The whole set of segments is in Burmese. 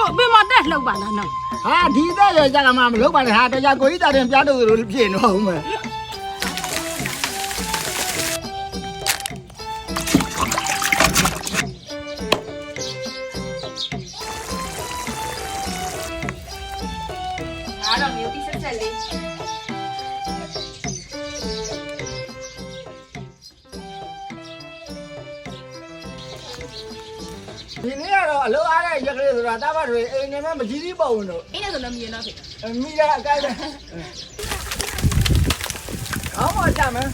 ကိုအပင်မတက်လှုပ်ပါလားနော် ဟာဒီတဲ့ရကြကမှမလုပ်ပါနဲ့ဟာတရားကိုကြီးတာတင်ပြတော့လို့ဖြစ်နေတော့ဦးမယ် ဒီနေ့ကတော့အလုပ်အားတဲ့ရက်ကလေးဆိုတာတားပါတွေအိမ်နေမှာမကြီးသေးပါဘူးလို့အင်းနဲ့ဆိုတော့မြင်တော့ဖြစ်မိရအကိုင်းပဲအောင်းမကြမ်းမယ်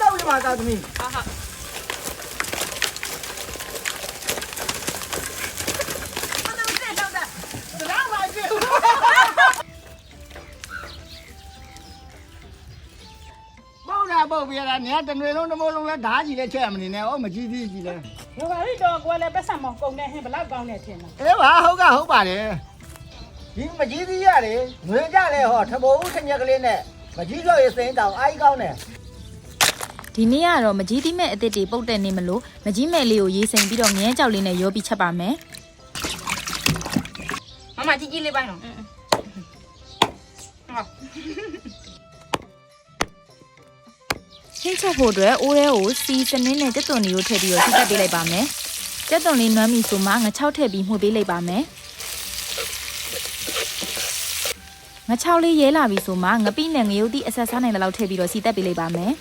တော့ဒီမှာသာသမီးဟာဟာ ပေါ့တာပေါ့ပြရတာနေတနွေလုံးတစ်မိုးလုံးလဲဓာကြီးလဲချက်ရမနေနဲ့ဩမကြီးသေးကြီးလဲဒီပါလိတော့ကိုယ်လည်းပတ်စံမကုန်နေဟင်ဘလောက်ကောင်းနေထင်လားအေးပါဟုတ်ကဟုတ်ပါတယ်ဒီမကြီးသေးရတယ်ငွေကြလဲဟောထဘိုးဦးထညက်ကလေးနဲ့မကြီးတော့ရစိမ့်တောင်အားကြီးကောင်းတယ်ဒီနေ့ကတော့မကြီးတိမဲ့အစ်စ်တွေပုတ်တဲ့နေမလို့မကြီးမဲ့လေးကိုရေးစိမ်ပြီးတော့ငရမ်းကြောက်လေးနဲ့ရောပြီးချက်ပါမယ်မမကြီးကြီးလေးပိုင်းတော့ဟ င်းချက်ဖို့အတွက်အိုးထဲကိုစီစနင်းနဲ့ကြက်သွန်လေးကိုထည့်ပြီးတော့ထိတက်ပေးလိုက်ပါမယ်ကြက်သွန်လေးနွမ်းပြီဆိုမှငချောက်ထည့်ပြီးမှုတ်ပေးလိုက်ပါမယ်ငချောက်လေးရဲလာပြီဆိုမှငပိနဲ့ငရုတ်တိအဆက်စားနိုင်တဲ့လောက်ထည့်ပြီးတော့စီတက်ပေးလိုက်ပါမယ်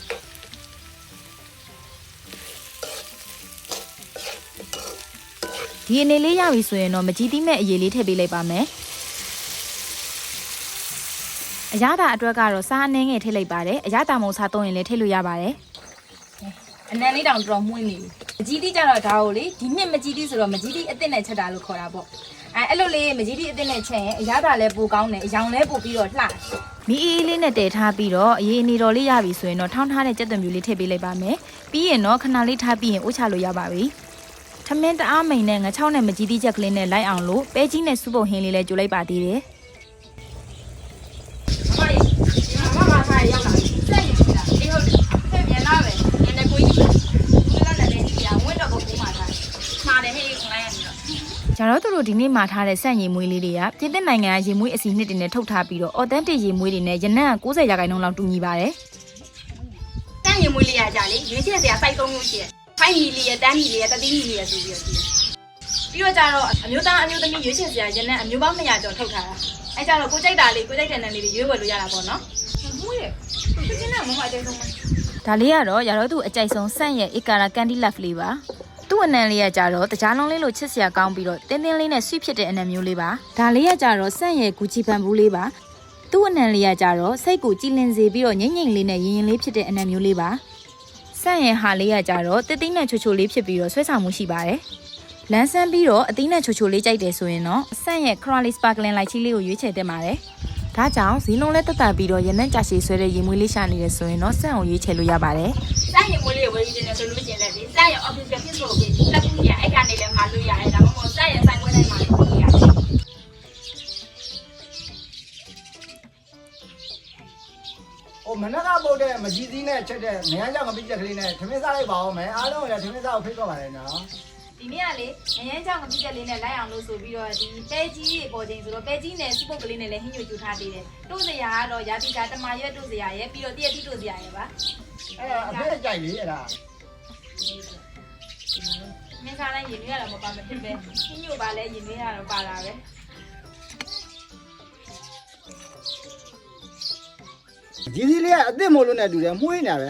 ဒီအနေလေးရပြီဆိုရင်တော့မကြီးတိမဲ့အရေးလေးထည့်ပေးလိုက်ပါမယ် အရသာအတွက်ကတော့စားအနှင်းငယ်ထည့်လိုက်ပါတယ်အရသာမုံစားသုံးရင်လည်းထည့်လို့ရပါတယ်အနံလေးတောင်တော်တော်မှုန်းနေပြီမကြီးတိကြတော့ဒါကိုလေဒီနှစ်မကြီးတိဆိုတော့မကြီးတိအစ်စ်နဲ့ချက်တာလို့ခေါ်တာပေါ့အဲအဲ့လိုလေးမကြီးတိအစ်စ်နဲ့ချက်ရင်အရသာလည်းပိုကောင်းတယ်အယောင်လည်းပိုပြီးတော့လှတယ်မီးအေးအေးလေးနဲ့တည်ထားပြီးတော့အရေးအနေတော်လေးရပြီဆိုရင်တော့ထောင်းထားတဲ့ကြက်သွန်ပြူလေးထည့်ပေးလိုက်ပါမယ်ပြီးရင်တော့ခဏလေးထားပြီးရင်အိုးချလို့ရပါပြီထမင်းတအားမိန်နဲ့ငချောင်းနဲ့မကြီးသီးချက်ကလေးနဲ့လိုက်အောင်လို့ပဲကြီးနဲ့စူပုတ်ဟင်းလေးလည်းကြိုလိုက်ပါသေးတယ် မမကြီးဒီမမထားရောက်လာပြီစက်ရင်ကြီးလားအေးဟုတ်တယ်ဖက်မြန်လာပဲနည်းနည်းကိုကြီးဘယ်လောက်လည်းကြီးရဝင်းတော့ကိုပုံမှန်ထားမှားတယ်ဟဲ့ခလိုင်းရနေတော့ ကျ တော့သူတို့ဒီနေ့မှာထားတဲ့စက်ရည်မွေးလေးတွေကပြင်သစ်နိုင်ငံကရေမွေးအစီနှစ်တွေနဲ့ထုတ်ထားပြီးတော့ authentic ရေမွေးတွေနဲ့ရနံ့က90ရာခိုင်နှုန်းလောက်တူညီပါတယ်တန်းရင်မွေးလေးရကြလေရွေးချက်စရာစိုက်သုံးမျိုးရှိတယ်ဖိုင်မီလီရတန်းမီလီရတတိမီလီရဆိုပြီးတော့ရှိတယ်ပြီးတော့ကြတော့အမျိုးသားအမျိုးသမီးရွေးချက်စရာရနံ့အမျိုးပေါင်း200ကျော်ထုတ်ထားတာအဲကြတော့ကိုကြိုက်တာလေးကိုကြိုက်တဲ့နံလေးတွေရွေးဝယ်လို့ရတာပေါ့နော်မွေးရသူချင်းနဲ့မမအကျိုးဆုံးပဲဒါလေးကတော့ရတော့သူအကြိုက်ဆုံးစန့်ရဲ့ Ikara Candy Love လေးပါ သူ့အနံလေးကကြတော့တကြားလုံးလေးလိုချစ်စရာကောင်းပြီးတော့တင်းတင်းလေးနဲ့ဆွဖြစ်တဲ့အနံမျိုးလေးပါဒါလေးကကြတော့စန့်ရဲ့ Gucci ပန်ဘူးလေးပါသူ့အနံလေးကကြတော့စိတ်ကိုကြည်လင်စေပြီးတော့ငိမ့်ငိမ့်လေးနဲ့ရင်ရင်လေးဖြစ်တဲ့အနံမျိုးလေးပါစန့်ရဲ့ဟာလေးကကြတော့တစ်သိန်းနဲ့ချိုချိုလေးဖြစ်ပြီးတော့ဆွဲဆောင်မှုရှိပါတယ်လန်းဆန်းပြီးတော့အသီးနဲ့ချိုချိုလေးကြိုက်တယ်ဆိုရင်တော့ဆန့်ရဲ့ Crowley Sparkling Light ချီလေးကိုရွေးချယ်တင်ပါတယ် ဒါကြောင့်ဈေးလုံးလဲတက်တာပြီးတော့ရနံ့ကြရှည်ဆွဲတဲ့ရေမွေးလေးရှာနေတယ်ဆိုရင်တော့ဆန့်ကိုရွေးချယ်လို့ရပါတယ်စမ်းရင်မွေးလေးကိုဝယ်ယူနေတယ်ဆိုလို့ရှိရင်လည်းဒီစမ်းရင် office ဖြစ်ဖို့ပြီးလက်ကူရအဲ့ကနေလည်းမှာလို့ရတယ်ဒါမှမဟုတ်စမ်းရင်ဆိုင်ပွဲတိုင်းမှာလည်းလို့ရတယ်ဟိုမနက်ကပုတ်တဲ့မကြီးသေးနဲ့ချက်တဲ့နေရာကြောင့်မပိချက်ကလေးနဲ့သမင်းစားလိုက်ပါအောင်မယ်အားလုံးကလည်းသမင်းစားကိုဖိတ်တော့ပါတယ်နော် ဒီနေ့ကလေငရမ်းကြောင်ကတိကျလေးနဲ့လိုက်အောင်လို့ဆိုပြီးတော့ဒီပဲကြီးရေပေါ်ချင်းဆိုတော့ပဲကြီးနဲ့စပုတ်ကလေးနဲ့လည်းဟင်းညိုကျူထားသေးတယ်တို့စရာကတော့ရာတိကတမရွက်တို့စရာရဲ့ပြီးတော့တရက်တိတို့စရာရဲ့ပါအဲ့ဒါအဖေကြိုက်လေအဲ့ဒါမင်းစားလိုက်ရင်နွေးရတာမပါမဖြစ်ပဲဟင်းညိုပါလဲရင်နွေးရတော့ပါလာပဲကြီးသေးလေးကအစ်စ်မို့လို့နဲ့တူတယ်မှုေးနေပဲ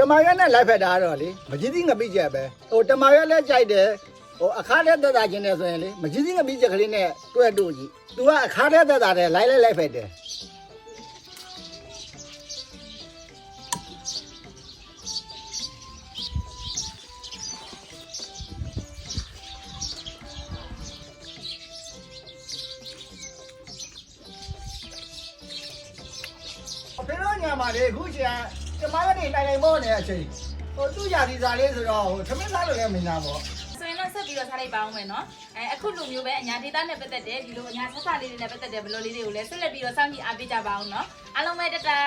တမာရက်နဲ့လိုက်ဖက်တာကတော့လေမကြီးသေးငပိချက်ပဲဟိုတမာရက်လည်းကြိုက်တယ်ဟိုအခါတဲ့သက်သာခြင်းနဲ့ဆိုရင်လေမကြီးသေးငပိချက်ကလေးနဲ့တွဲတို့ကြီး तू ကအခါတဲ့သက်သာတယ်လိုက်လိုက်လိုက်ဖက်တယ်အဖေတို့ညာမှာလေအခုချိန် ကကျမကနေတိုင်တိုင်မောနေတဲ့အချိန်ဟိုသူ့ရာဒီစားလေးဆိုတော့ဟိုသမင်းသားလိုလည်းမင်းသားပေါ့ဆိုရင်တော့ဆက်ပြီးတော့ထားလိုက်ပါအောင်မယ်နော်အဲအခုလိုမျိုးပဲအညာဒေတာနဲ့ပတ်သက်တယ်ဒီလိုအညာဆက်စာလေးတွေနဲ့ပတ်သက်တယ်ဘယ်လိုလေးတွေကိုလဲဆက်လက်ပြီးတော့စောင့်ကြည့်အားပေးကြပါအောင်နော်အားလုံးပဲတတား